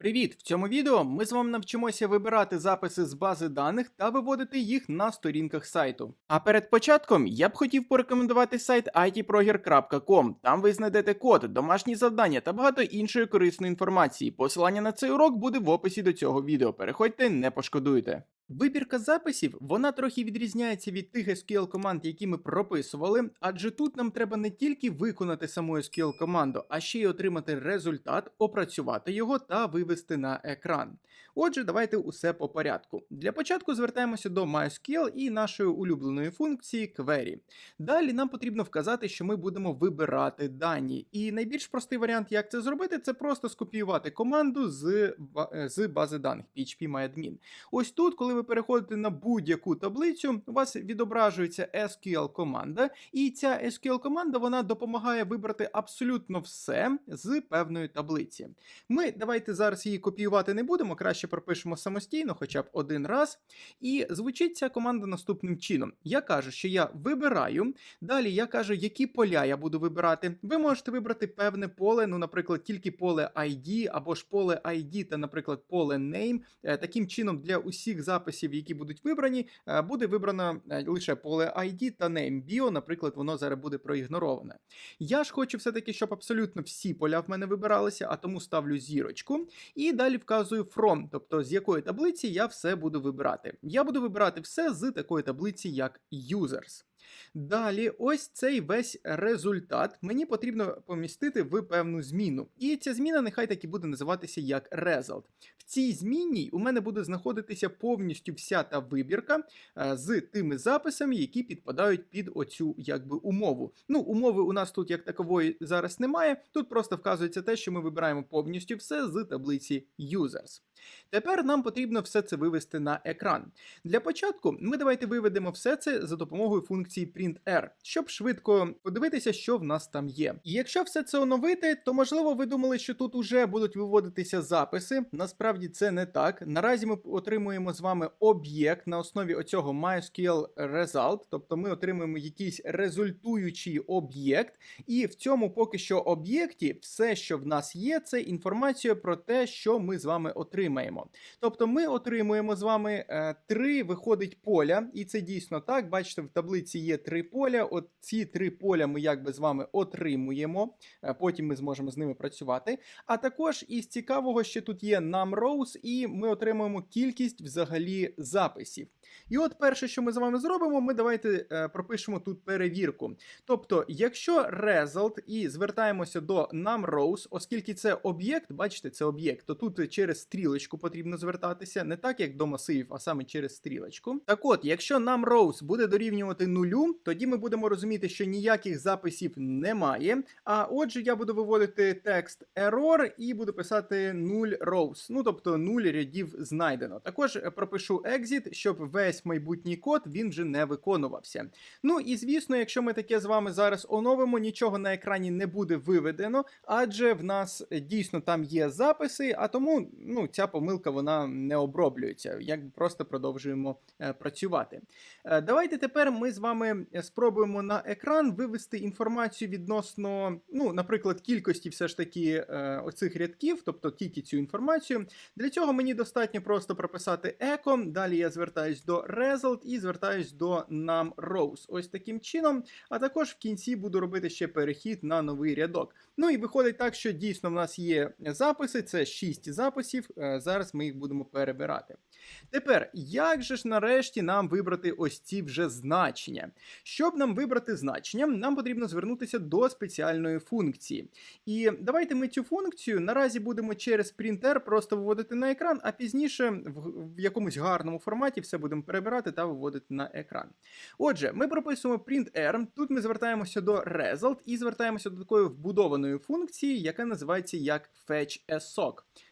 Привіт! В цьому відео ми з вами навчимося вибирати записи з бази даних та виводити їх на сторінках сайту. А перед початком я б хотів порекомендувати сайт itproger.com. Там ви знайдете код, домашні завдання та багато іншої корисної інформації. Посилання на цей урок буде в описі до цього відео. Переходьте, не пошкодуєте. Вибірка записів вона трохи відрізняється від тих SQL команд, які ми прописували, адже тут нам треба не тільки виконати саму SQL команду, а ще й отримати результат, опрацювати його та вивести на екран. Отже, давайте усе по порядку. Для початку звертаємося до MySQL і нашої улюбленої функції query. Далі нам потрібно вказати, що ми будемо вибирати дані. І найбільш простий варіант, як це зробити, це просто скопіювати команду з, е, з бази даних PHP-MyAdmin. Ось тут, коли ви переходите на будь-яку таблицю, у вас відображується SQL команда, і ця SQL команда вона допомагає вибрати абсолютно все з певної таблиці. Ми давайте зараз її копіювати не будемо, краще пропишемо самостійно, хоча б один раз. І звучить ця команда наступним чином: я кажу, що я вибираю. Далі я кажу, які поля я буду вибирати. Ви можете вибрати певне поле, ну, наприклад, тільки поле ID або ж поле ID та, наприклад, поле name. Е, Таким чином, для усіх записів, які будуть вибрані, е, буде вибрано е, лише поле ID та name. Bio, наприклад, воно зараз буде проігнороване. Я ж хочу все-таки, щоб абсолютно всі поля в мене вибиралися, а тому ставлю зірочку. І далі вказую from, тобто з якої таблиці я все буду вибирати. Я буду вибирати все з такої таблиці, як users. Далі, ось цей весь результат мені потрібно помістити в певну зміну. І ця зміна нехай так і буде називатися як result. В цій зміні у мене буде знаходитися повністю вся та вибірка е, з тими записами, які підпадають під оцю якби умову. Ну, умови у нас тут як такової зараз немає. Тут просто вказується те, що ми вибираємо повністю все з таблиці users. Тепер нам потрібно все це вивести на екран. Для початку ми давайте виведемо все це за допомогою функції printr, щоб швидко подивитися, що в нас там є. І якщо все це оновити, то можливо ви думали, що тут уже будуть виводитися записи. Насправді це не так. Наразі ми отримуємо з вами об'єкт на основі оцього MySQL result, тобто ми отримуємо якийсь результуючий об'єкт, і в цьому поки що об'єкті все, що в нас є, це інформація про те, що ми з вами отримаємо. Тобто ми отримуємо з вами е, три виходить поля, і це дійсно так. Бачите, в таблиці є три поля. От ці три поля ми якби з вами отримуємо. е, Потім ми зможемо з ними працювати. А також із цікавого, що тут є numRows, і ми отримуємо кількість взагалі записів. І от перше, що ми з вами зробимо, ми давайте е, пропишемо тут перевірку. Тобто, якщо result і звертаємося до numRows, оскільки це об'єкт, бачите, це об'єкт, то тут через стрілочку потрібно звертатися, не так як до масивів, а саме через стрілочку. Так от, якщо numRows буде дорівнювати нулю, тоді ми будемо розуміти, що ніяких записів немає. А отже, я буду виводити текст error і буду писати 0 rows, ну тобто 0 рядів знайдено. Також е, пропишу exit, щоб весь майбутній код він вже не виконувався. Ну і звісно, якщо ми таке з вами зараз оновимо, нічого на екрані не буде виведено, адже в нас е, дійсно там є записи, а тому ну, ця помилка вона не оброблюється. Як просто продовжуємо е, працювати. Е, давайте тепер ми з вами е, спробуємо на екран вивести інформацію відносно, ну, наприклад, кількості все ж таки оцих рядків, тобто тільки цю інформацію. Для цього мені достатньо просто прописати echo, далі я звертаюсь до result і звертаюсь до numRows. Ось таким чином. А також в кінці буду робити ще перехід на новий рядок. Ну і виходить так, що дійсно в нас є записи, це 6 записів. Е, Зараз ми їх будемо перебирати. Тепер, як же ж нарешті нам вибрати ось ці вже значення? Щоб нам вибрати значення, нам потрібно звернутися до спеціальної функції. І давайте ми цю функцію наразі будемо через printer просто виводити на екран, а пізніше в, якомусь гарному форматі все будемо перебирати та виводити на екран. Отже, ми прописуємо printr, тут ми звертаємося до result і звертаємося до такої вбудованої функції, яка називається як fetch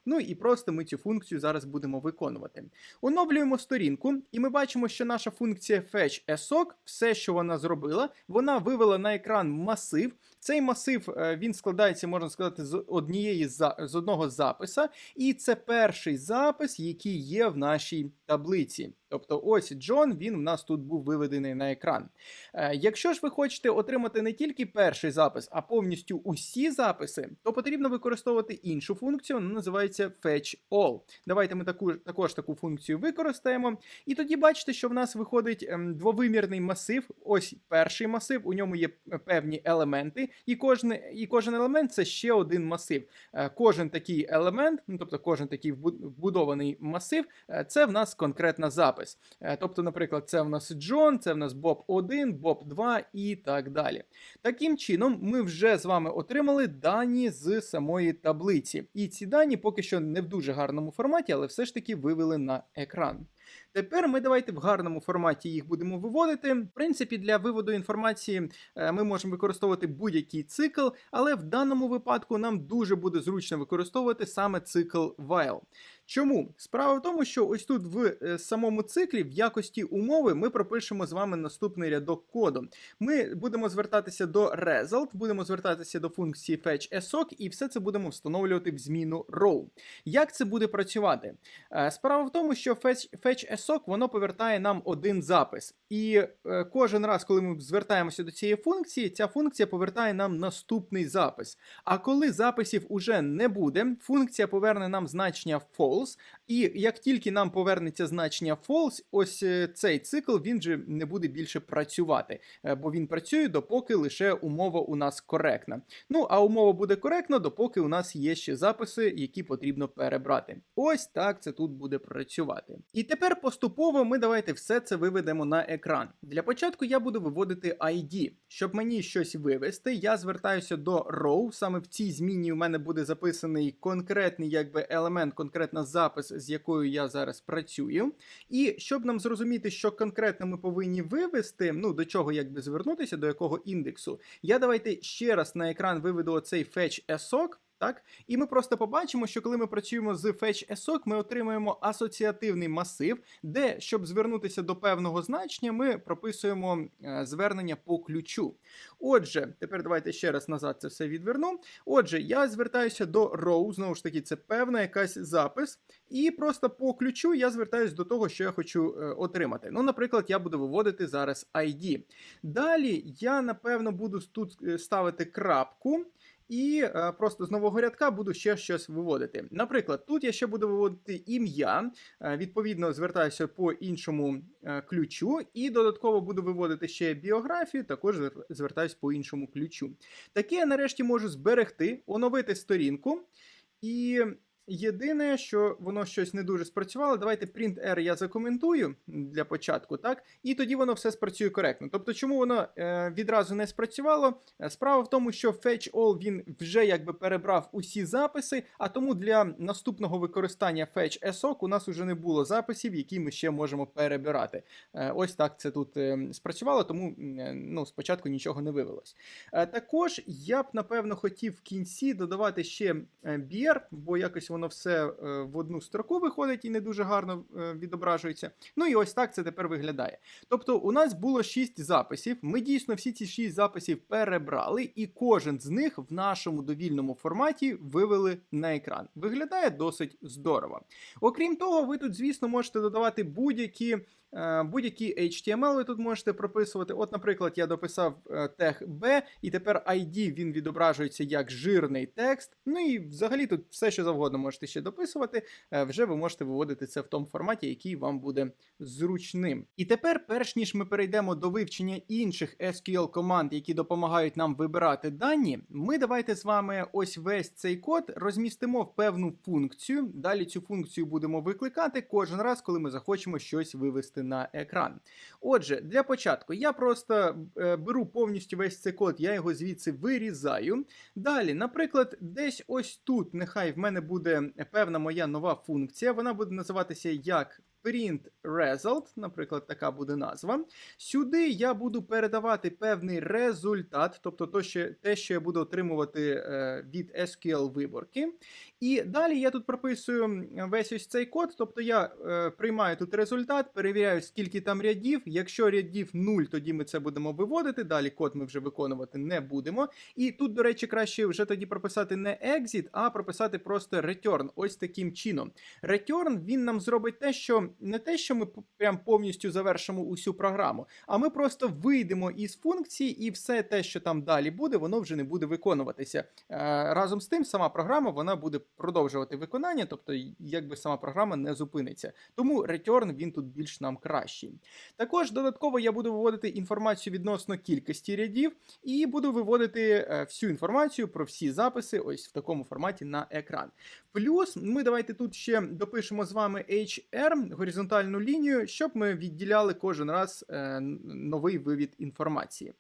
Ну і просто ми цю функцію зараз будемо виконувати. Оновлюємо сторінку, і ми бачимо, що наша функція fetch все, що вона зробила, вона вивела на екран масив. Цей масив е, він складається, можна сказати, з однієї з одного записа, і це перший запис, який є в нашій таблиці. Тобто ось Джон, він в нас тут був виведений на екран. Е, Якщо ж ви хочете отримати не тільки перший запис, а повністю усі записи, то потрібно використовувати іншу функцію, вона називається Fetch All. Давайте ми таку, також таку функцію використаємо. І тоді бачите, що в нас виходить ем, двовимірний масив. Ось перший масив, у ньому є е, певні елементи, і кожен, і кожен елемент це ще один масив. Е, Кожен такий елемент, ну тобто кожен такий вбудований масив, це в нас конкретна запис. Е, Тобто, наприклад, це в нас Джон, це в нас Боб 1, Боб 2 і так далі. Таким чином, ми вже з вами отримали дані з самої таблиці. І ці дані поки що не в дуже гарному форматі, але все ж таки вивели на екран. Тепер ми давайте в гарному форматі їх будемо виводити. В принципі, для виводу інформації е, ми можемо використовувати будь-який цикл, але в даному випадку нам дуже буде зручно використовувати саме цикл while. Чому? Справа в тому, що ось тут в е, самому циклі, в якості умови, ми пропишемо з вами наступний рядок коду. Ми будемо звертатися до result, будемо звертатися до функції fetch assoc, і все це будемо встановлювати в зміну row. Як це буде працювати? Е, Справа в тому, що fetch, fetch воно повертає нам один запис. І е, кожен раз, коли ми звертаємося до цієї функції, ця функція повертає нам наступний запис. А коли записів уже не буде, функція поверне нам значення false, goals і як тільки нам повернеться значення false, ось е, цей цикл він же не буде більше працювати, е, бо він працює допоки лише умова у нас коректна. Ну а умова буде коректна, допоки у нас є ще записи, які потрібно перебрати. Ось так це тут буде працювати. І тепер поступово ми давайте все це виведемо на екран. Для початку я буду виводити ID. Щоб мені щось вивести, я звертаюся до row. Саме в цій зміні у мене буде записаний конкретний якби елемент, конкретна запис, з якою я зараз працюю. І щоб нам зрозуміти, що конкретно ми повинні вивести, ну до чого якби звернутися, до якого індексу, я давайте ще раз на екран виведу оцей fetch assoc. Так, і ми просто побачимо, що коли ми працюємо з fetch assoc, ми отримуємо асоціативний масив, де, щоб звернутися до певного значення, ми прописуємо е, звернення по ключу. Отже, тепер давайте ще раз назад це все відверну. Отже, я звертаюся до row, знову ж таки, це певна якась запис, і просто по ключу я звертаюся до того, що я хочу е, отримати. Ну, наприклад, я буду виводити зараз ID. Далі я, напевно, буду тут е, ставити крапку. І е, просто з нового рядка буду ще щось виводити. Наприклад, тут я ще буду виводити ім'я, е, відповідно, звертаюся по іншому е, ключу, і додатково буду виводити ще біографію, також звертаюся по іншому ключу. Таке я нарешті можу зберегти, оновити сторінку. І єдине, що воно щось не дуже спрацювало, давайте print R я закоментую для початку, так? І тоді воно все спрацює коректно. Тобто, чому воно е, відразу не спрацювало? Е, Справа в тому, що Fetch All він вже якби перебрав усі записи, а тому для наступного використання Fetch Assoc у нас уже не було записів, які ми ще можемо перебирати. Е, Ось так це тут е, спрацювало, тому е, ну, спочатку нічого не вивелось. Е, Також я б напевно хотів в кінці додавати ще е, BR, бо якось воно все е, в одну строку виходить і не дуже гарно е, відображується. Ну і ось так це тепер виглядає. Тобто, у нас було 6 записів. Ми дійсно всі ці 6 записів перебрали, і кожен з них в нашому довільному форматі вивели на екран. Виглядає досить здорово. Окрім того, ви тут, звісно, можете додавати будь-які. Е, Будь-які HTML ви тут можете прописувати. От, наприклад, я дописав е, тег B, і тепер ID він відображується як жирний текст. Ну і взагалі тут все, що завгодно можете ще дописувати. Е, Вже ви можете виводити це в тому форматі, який вам буде зручним. І тепер, перш ніж ми перейдемо до вивчення інших SQL команд, які допомагають нам вибирати дані, ми давайте з вами ось весь цей код розмістимо в певну функцію. Далі цю функцію будемо викликати кожен раз, коли ми захочемо щось вивести на екран. Отже, для початку я просто е, беру повністю весь цей код, я його звідси вирізаю. Далі, наприклад, десь ось тут, нехай в мене буде певна моя нова функція. Вона буде називатися як print result, наприклад, така буде назва. Сюди я буду передавати певний результат, тобто те, що я буду отримувати е, від SQL виборки. І далі я тут прописую весь ось цей код, тобто я е, приймаю тут результат, перевіряю, скільки там рядів. Якщо рядів 0, тоді ми це будемо виводити. Далі код ми вже виконувати не будемо. І тут, до речі, краще вже тоді прописати не exit, а прописати просто return. Ось таким чином. Return він нам зробить те, що не те, що ми прям повністю завершимо усю програму, а ми просто вийдемо із функції, і все те, що там далі буде, воно вже не буде виконуватися. Е, Разом з тим, сама програма вона буде продовжувати виконання, тобто якби сама програма не зупиниться. Тому return він тут більш нам кращий. Також додатково я буду виводити інформацію відносно кількості рядів і буду виводити е, всю інформацію про всі записи ось в такому форматі на екран. Плюс ми давайте тут ще допишемо з вами HR, горизонтальну лінію, щоб ми відділяли кожен раз е, новий вивід інформації.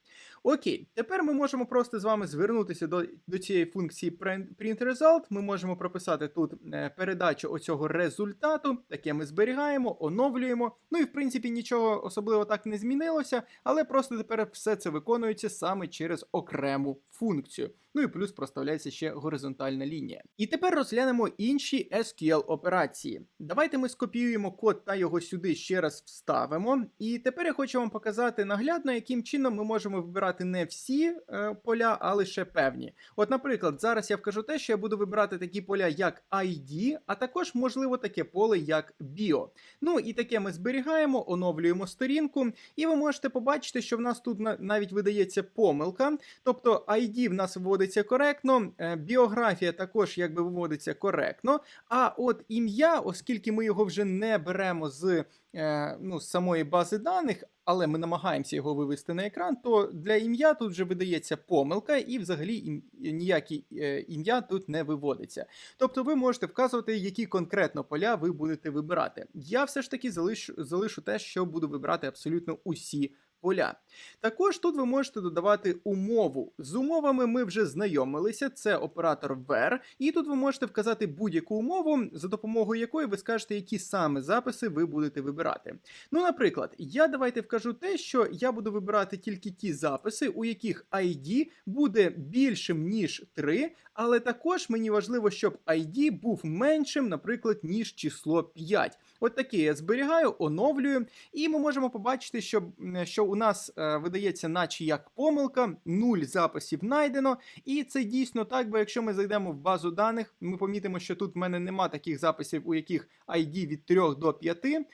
Окей, тепер ми можемо просто з вами звернутися до, до цієї функції print result. Ми можемо прописати тут е, передачу оцього результату, таке ми зберігаємо, оновлюємо. Ну і в принципі нічого особливо так не змінилося, але просто тепер все це виконується саме через окрему функцію. Ну і плюс проставляється ще горизонтальна лінія. І тепер розглянемо інші SQL операції. Давайте ми скопіюємо код та його сюди ще раз вставимо. І тепер я хочу вам показати наглядно, яким чином ми можемо вибирати не всі е, поля, а лише певні. От, наприклад, зараз я вкажу те, що я буду вибирати такі поля, як ID, а також, можливо, таке поле, як Bio. Ну і таке ми зберігаємо, оновлюємо сторінку, і ви можете побачити, що в нас тут навіть видається помилка. Тобто ID в нас виводиться коректно, е, біографія також якби виводиться коректно. А от ім'я, оскільки ми його вже не беремо з, е, ну, з самої бази даних, але ми намагаємося його вивести на екран, то для ім'я тут вже видається помилка, і взагалі ніякі е, ім'я тут не виводиться. Тобто ви можете вказувати, які конкретно поля ви будете вибирати. Я все ж таки залишу, залишу те, що буду вибирати абсолютно усі поля. Також тут ви можете додавати умову. З умовами ми вже знайомилися, це оператор where, і тут ви можете вказати будь-яку умову, за допомогою якої ви скажете, які саме записи ви будете вибирати. Ну, наприклад, я давайте вкажу те, що я буду вибирати тільки ті записи, у яких ID буде більшим, ніж 3, але також мені важливо, щоб ID був меншим, наприклад, ніж число 5. От таке я зберігаю, оновлюю, і ми можемо побачити, що, що у нас е, видається, наче як помилка, 0 записів знайдено. І це дійсно так, бо якщо ми зайдемо в базу даних, ми помітимо, що тут в мене нема таких записів, у яких ID від 3 до 5. Е,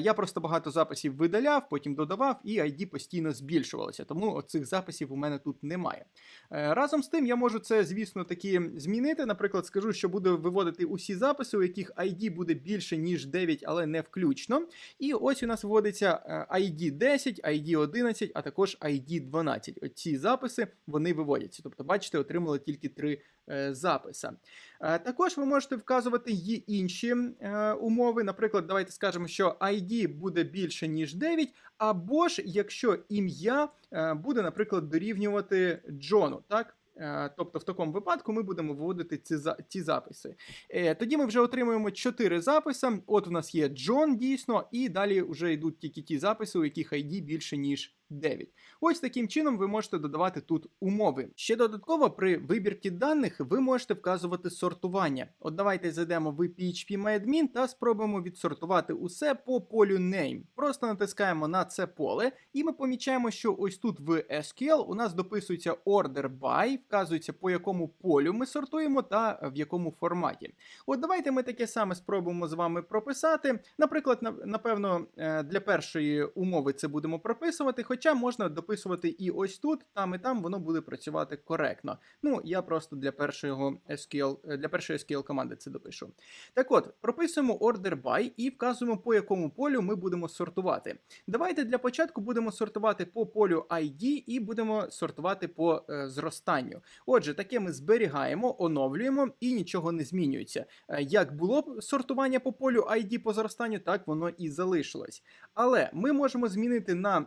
Я просто багато записів видаляв, потім додавав, і ID постійно збільшувалося. Тому цих записів у мене тут немає. Е, Разом з тим, я можу це, звісно, таки змінити. Наприклад, скажу, що буду виводити усі записи, у яких ID буде більше, ніж 9, але не включно. І ось у нас вводиться ID 10, ID 11, а також ID 12. Оці записи вони виводяться. Тобто, бачите, отримали тільки три е, записа. Е, Також ви можете вказувати й інші е, умови. Наприклад, давайте скажемо, що ID буде більше, ніж 9, або ж якщо ім'я буде, наприклад, дорівнювати Джону, так? Е, Тобто в такому випадку ми будемо виводити ці, ці записи. Е, Тоді ми вже отримуємо 4 записи. От у нас є Джон дійсно, і далі вже йдуть тільки ті записи, у яких ID більше, ніж 9. Ось таким чином ви можете додавати тут умови. Ще додатково при вибірці даних ви можете вказувати сортування. От давайте зайдемо в PHP та спробуємо відсортувати усе по полю name. Просто натискаємо на це поле, і ми помічаємо, що ось тут в SQL у нас дописується order by, вказується по якому полю ми сортуємо та в якому форматі. От давайте ми таке саме спробуємо з вами прописати. Наприклад, напевно, е, для першої умови це будемо прописувати, хоча можна дописувати і ось тут, там і там воно буде працювати коректно. Ну, я просто для першого SQL, е, для першої SQL команди це допишу. Так от, прописуємо order by і вказуємо, по якому полю ми будемо сортувати. Давайте для початку будемо сортувати по полю ID і будемо сортувати по е, зростанню. Отже, таке ми зберігаємо, оновлюємо і нічого не змінюється. Е, Як було сортування по полю ID по зростанню, так воно і залишилось. Але ми можемо змінити на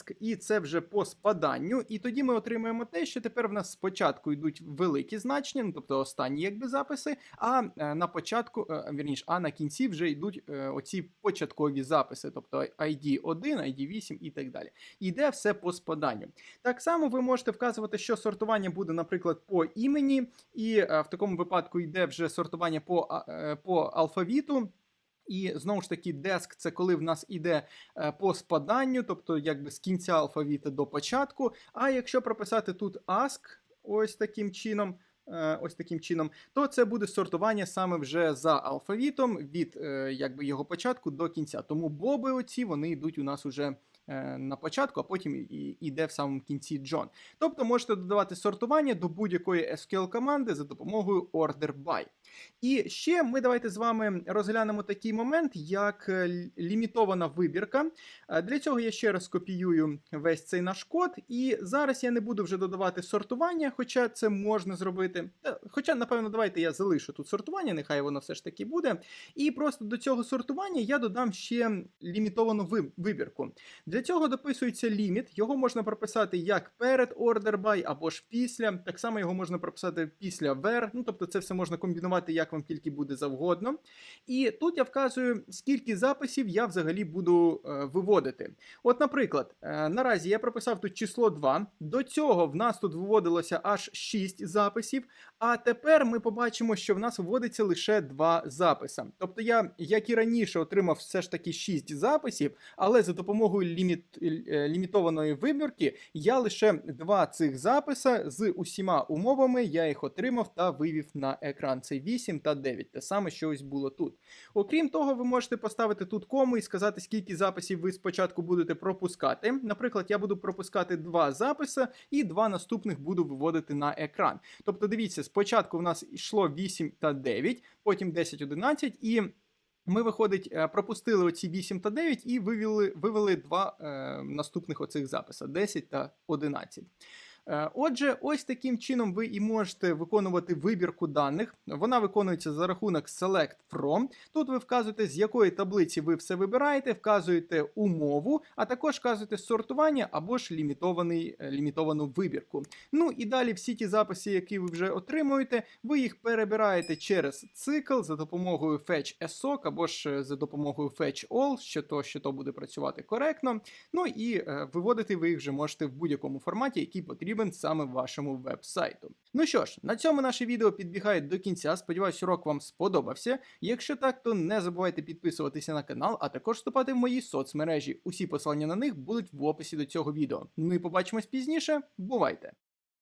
desk, і це вже по спаданню. І тоді ми отримаємо те, що тепер в нас спочатку йдуть великі значення, ну, тобто останні якби записи, а е, на початку, е, вірніш, а на кінці вже йдуть е, оці початкові записи, тобто ID 1, ID 8 і так далі. Іде все по спаданню. Так само ви можете вказувати, що сортування буде, наприклад, по імені, і в такому випадку йде вже сортування по, по алфавіту. І знову ж таки, деск це коли в нас іде е, по спаданню, тобто якби з кінця алфавіта до початку. А якщо прописати тут ask, ось таким чином. е, ось таким чином, то це буде сортування саме вже за алфавітом від е, якби його початку до кінця. Тому боби оці вони йдуть у нас уже на початку, а потім і йде в самому кінці Джон. Тобто можете додавати сортування до будь-якої SQL команди за допомогою order by. І ще ми давайте з вами розглянемо такий момент, як е, лімітована вибірка. Е, Для цього я ще раз копіюю весь цей наш код, і зараз я не буду вже додавати сортування, хоча це можна зробити. Хоча, напевно, давайте я залишу тут сортування, нехай воно все ж таки буде. І просто до цього сортування я додам ще лімітовану вибірку. Для цього дописується ліміт, його можна прописати як перед order by або ж після. Так само його можна прописати після where, ну тобто це все можна комбінувати як вам тільки буде завгодно. І тут я вказую, скільки записів я взагалі буду е, виводити. От, наприклад, е, наразі я прописав тут число 2. До цього в нас тут виводилося аж 6 записів. А тепер ми побачимо, що в нас виводиться лише 2 записи. Тобто я, як і раніше, отримав все ж таки 6 записів, але за допомогою ліміт, е, лімітованої вибірки я лише два цих записи з усіма умовами я їх отримав та вивів на екран. Це 8 та 9, те саме, що ось було тут. Окрім того, ви можете поставити тут кому і сказати, скільки записів ви спочатку будете пропускати. Наприклад, я буду пропускати два записи і два наступних буду виводити на екран. Тобто, дивіться, спочатку в нас йшло 8 та 9, потім 10, 11 і. Ми, виходить, е, пропустили оці 8 та 9 і вивели, вивели два е, наступних оцих записа: 10 та 11. Е, Отже, ось таким чином ви і можете виконувати вибірку даних. Вона виконується за рахунок Select From. Тут ви вказуєте, з якої таблиці ви все вибираєте, вказуєте умову, а також вказуєте сортування або ж лімітований, е, лімітовану вибірку. Ну і далі всі ті записи, які ви вже отримуєте, ви їх перебираєте через цикл за допомогою fetch SOC або ж е, за допомогою fetch all, що то, що то буде працювати коректно. Ну і виводити ви їх вже можете в будь-якому форматі, який потрібен саме вашому веб-сайту. Ну що ж, на цьому наше відео підбігає до кінця. Сподіваюсь, урок вам сподобався. Якщо так, то не забувайте підписуватися на канал, а також вступати в мої соцмережі. Усі посилання на них будуть в описі до цього відео. Ну і побачимось пізніше. Бувайте!